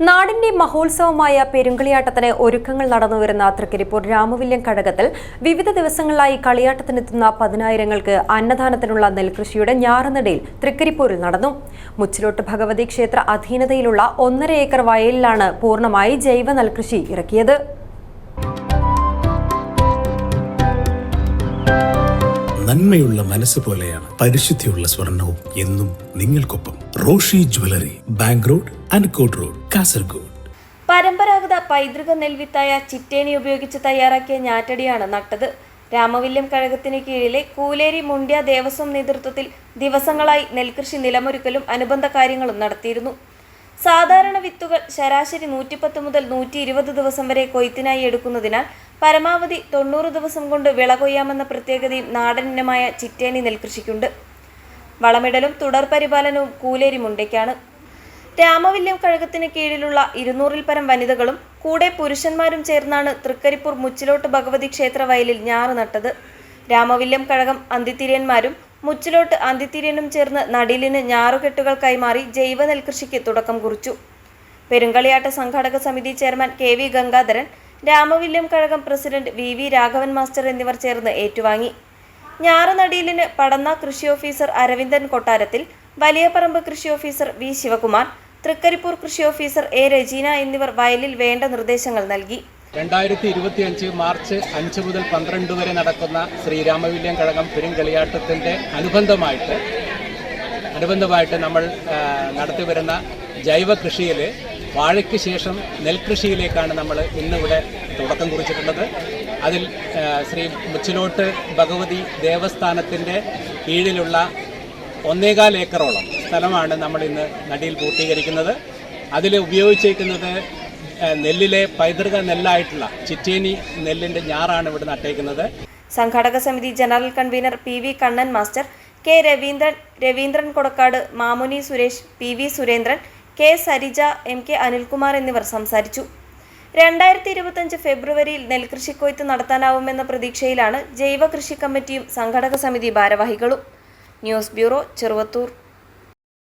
നാടിന്റെ മഹോത്സവമായ പെരുങ്കളിയാട്ടത്തിന് ഒരുക്കങ്ങൾ നടന്നുവരുന്ന തൃക്കരിപ്പൂർ രാമവില്യം കഴകത്തിൽ വിവിധ ദിവസങ്ങളിലായി കളിയാട്ടത്തിനെത്തുന്ന പതിനായിരങ്ങൾക്ക് അന്നദാനത്തിനുള്ള നെൽകൃഷിയുടെ ഞാറുനടയിൽ തൃക്കരിപ്പൂരിൽ നടന്നു. മുച്ചിലോട്ട് ഭഗവതി ക്ഷേത്ര അധീനതയിലുള്ള ഒന്നര ഏക്കർ വയലിലാണ് പൂർണമായി ജൈവ നെൽകൃഷി ഇറക്കിയത്. നന്മയുള്ള മനസ്സ് പോലെയാണ് പരിശുദ്ധിയുള്ള സ്വർണവും എന്നും നിങ്ങൾക്കൊപ്പം Roshi jewellery bank road Ankot road Kasaragod. പരമ്പരാഗത പൈതൃക നെൽവിത്തായ ചിറ്റേണി ഉപയോഗിച്ച് തയ്യാറാക്കിയ ഞാറ്റടിയാണ് നട്ടത്. രാമവില്യം കഴകത്തിന് കീഴിലെ കൂലേരി മുണ്ട്യ ദേവസ്വം നേതൃത്വത്തിൽ ദിവസങ്ങളായി നെൽകൃഷി നിലമൊരുക്കലും അനുബന്ധ കാര്യങ്ങളും നടത്തിയിരുന്നു. സാധാരണ വിത്തുകൾ ശരാശരി നൂറ്റിപ്പത്ത് മുതൽ നൂറ്റി ഇരുപത് ദിവസം വരെ കൊയ്ത്തിനായി എടുക്കുന്നതിനാൽ പരമാവധി തൊണ്ണൂറ് ദിവസം കൊണ്ട് വിള കൊയ്യാമെന്ന പ്രത്യേകതയും നാടനമായ ചിറ്റേണി നെൽകൃഷിക്കുണ്ട്. വളമിടലും തുടർ പരിപാലനവും കൂലേരി മുണ്ടയ്ക്കാണ്. രാമവില്യം കഴകത്തിന് കീഴിലുള്ള ഇരുന്നൂറിൽ പരം വനിതകളും കൂടെ പുരുഷന്മാരും ചേർന്നാണ് തൃക്കരിപ്പൂർ മുച്ചിലോട്ട് ഭഗവതി ക്ഷേത്ര വയലിൽ ഞാറ് നട്ടത്. രാമവില്യം കഴകം അന്തിത്തിരിയന്മാരും മുച്ചിലോട്ട് അന്തിത്തിരിയനും ചേർന്ന് നടിലിന് ഞാറുകെട്ടുകൾ കൈമാറി ജൈവ നെൽകൃഷിക്ക് തുടക്കം കുറിച്ചു. പെരുങ്കളിയാട്ട സംഘാടക സമിതി chairman K V Gangadharan Ramavilyam Kazhakam president V V Raghavan master എന്നിവർ ചേർന്ന് ഏറ്റുവാങ്ങി. ഞാറുനടീലിന് പടന്ന കൃഷി ഓഫീസർ അരവിന്ദൻ കൊട്ടാരത്തിൽ വലിയപറമ്പ് കൃഷി ഓഫീസർ വി ശിവകുമാർ തൃക്കരിപ്പൂർ കൃഷി ഓഫീസർ എ രജീന എന്നിവർ വയലിൽ വേണ്ട നിർദ്ദേശങ്ങൾ നൽകി. രണ്ടായിരത്തി ഇരുപത്തി അഞ്ച് മാർച്ച് അഞ്ച് മുതൽ പന്ത്രണ്ട് വരെ നടക്കുന്ന ശ്രീരാമവില്യം കഴകം പെരുങ്കളിയാട്ടത്തിന്റെ അനുബന്ധമായിട്ട് അനുബന്ധമായിട്ട് നമ്മൾ നടത്തി നടത്തിവരുന്ന ജൈവ കൃഷിയിൽ വാഴയ്ക്ക് ശേഷം നെൽകൃഷിയിലേക്കാണ് നമ്മൾ ഇന്നിവിടെ തുടക്കം കുറിച്ചിട്ടുള്ളത്. അതിൽ ശ്രീ മുച്ചിലോട്ട് ഭഗവതി ദേവസ്ഥാനത്തിന്റെ കീഴിലുള്ള ഒന്നേകാൽ ഏക്കറോളം സ്ഥലമാണ് നമ്മൾ ഇന്ന് നടിയിൽ പൂർത്തീകരിക്കുന്നത്. അതിൽ ഉപയോഗിച്ചേക്കുന്നത് നെല്ലിലെ പൈതൃക നെല്ലായിട്ടുള്ള ചിറ്റേനി നെല്ലിന്റെ ഞാറാണ് ഇവിടെ നട്ടേക്കുന്നത് സംഘാടക സമിതി general convener P V Kannan master K Raveendran Raveendran Kodakkad Mamuni Suresh P V Surendran K Sarija M K Anilkumar എന്നിവർ സംസാരിച്ചു. രണ്ടായിരത്തി ഇരുപത്തഞ്ച് ഫെബ്രുവരിയിൽ നെൽകൃഷി കൊയ്ത്ത് നടത്താനാവുമെന്ന പ്രതീക്ഷയിലാണ് ജൈവ കൃഷി കമ്മിറ്റിയും സംഘടക സമിതി ഭാരവാഹികളും. News bureau Cheruvathur.